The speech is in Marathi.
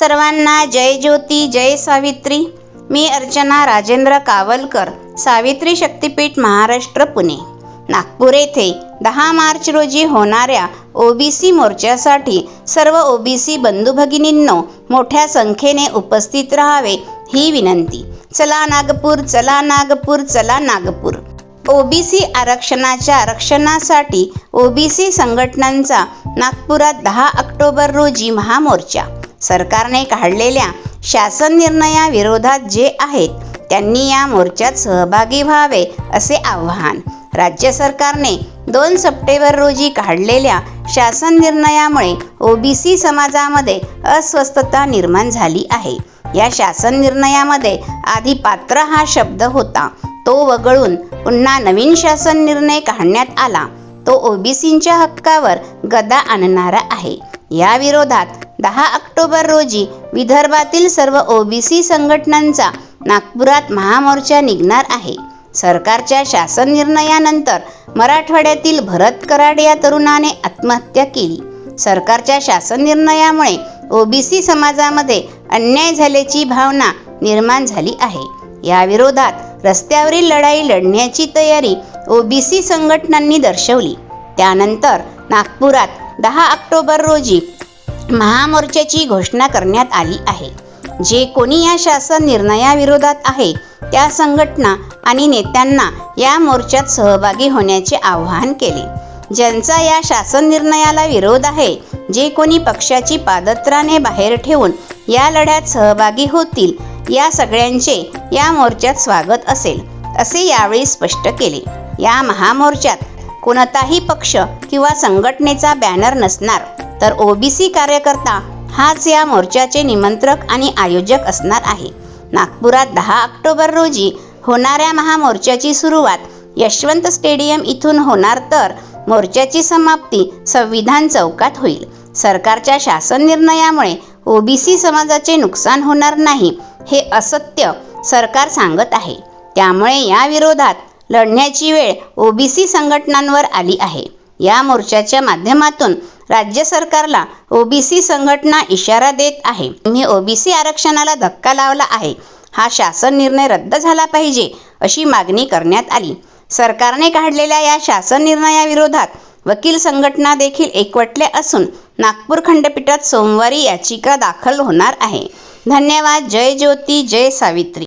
सर्वांना जय ज्योती जय सावित्री. मी अर्चना राजेंद्र कावलकर सावित्री शक्तीपीठ महाराष्ट्र पुणे. नागपूर येथे दहा मार्च रोजी होणाऱ्या ओबीसी मोर्चासाठी सर्व ओबीसी बंधू भगिनींनो मोठ्या संख्येने उपस्थित राहावे ही विनंती. चला नागपूर चला नागपूर चला नागपूर. ओबीसी आरक्षणाच्या आरक्षणासाठी ओबीसी संघटनांचा नागपुरात दहा ऑक्टोबर रोजी महामोर्चा. सरकारने काढलेल्या शासन निर्णयाविरोधात जे आहेत त्यांनी या मोर्चात सहभागी व्हावे असे आव्हान. राज्य सरकारने दोन सप्टेंबर रोजी काढलेल्या शासन निर्णयामुळे ओबीसी समाजामध्ये अस्वस्थता निर्माण झाली आहे. या शासन निर्णयामध्ये आधी पात्र हा शब्द होता. तो वगळून पुन्हा नवीन शासन निर्णय काढण्यात आला. तो ओबीसींच्या हक्कावर गदा आणणारा आहे. या विरोधात दहा ऑक्टोबर रोजी विदर्भातील सर्व ओबीसी संघटनांचा नागपुरात महामोर्चा निघणार आहे. सरकारच्या शासन निर्णयानंतर मराठवाड्यातील भरत कराड या तरुणाने आत्महत्या केली. सरकारच्या शासन निर्णयामुळे ओबीसी समाजामध्ये अन्याय झाल्याची भावना निर्माण झाली आहे. या विरोधात रस्त्यावरील लढाई लढण्याची तयारी ओबीसी संघटनांनी दर्शवली. त्यानंतर नागपुरात दहा ऑक्टोबर रोजी महामोर्चाची घोषणा करण्यात आली आहे. जे कोणी या शासन निर्णयाविरोधात आहे त्या संघटना आणि नेत्यांना या मोर्चात सहभागी होण्याचे आवाहन केले. ज्यांचा या शासन निर्णयाला विरोध आहे जे कोणी पक्षाची पादत्राने बाहेर ठेवून या लढ्यात सहभागी होतील या सगळ्यांचे या मोर्चात स्वागत असेल असे यावेळी स्पष्ट केले. या महामोर्चात कोणताही पक्ष किंवा संघटनेचा बॅनर नसणार. तर ओबीसी कार्यकर्ता हाच या मोर्चाचे निमंत्रक आणि आयोजक असणार आहे. नागपुरात दहा ऑक्टोबर रोजी होणाऱ्या महामोर्चाची सुरुवात यशवंत स्टेडियम इथून होणार तर मोर्चाची समाप्ती संविधान चौकात होईल. सरकारच्या शासन निर्णयामुळे ओबीसी समाजाचे नुकसान होणार नाही हे असत्य सरकार सांगत आहे. त्यामुळे या विरोधात लढण्याची वेळ ओबीसी संघटनांवर आली आहे. या मोर्चाच्या माध्यमातून राज्य सरकारला ओबीसी संघटना इशारा देत आहे. तुम्ही ओबीसी आरक्षणाला धक्का लावला आहे. हा शासन निर्णय रद्द झाला पाहिजे अशी मागणी करण्यात आली. सरकारने काढलेल्या या शासन निर्णयाविरोधात वकील संघटना देखील एकवटल्या असून नागपूर खंडपीठात सोमवारी याचिका दाखल होणार आहे. धन्यवाद. जय ज्योती जय सावित्री.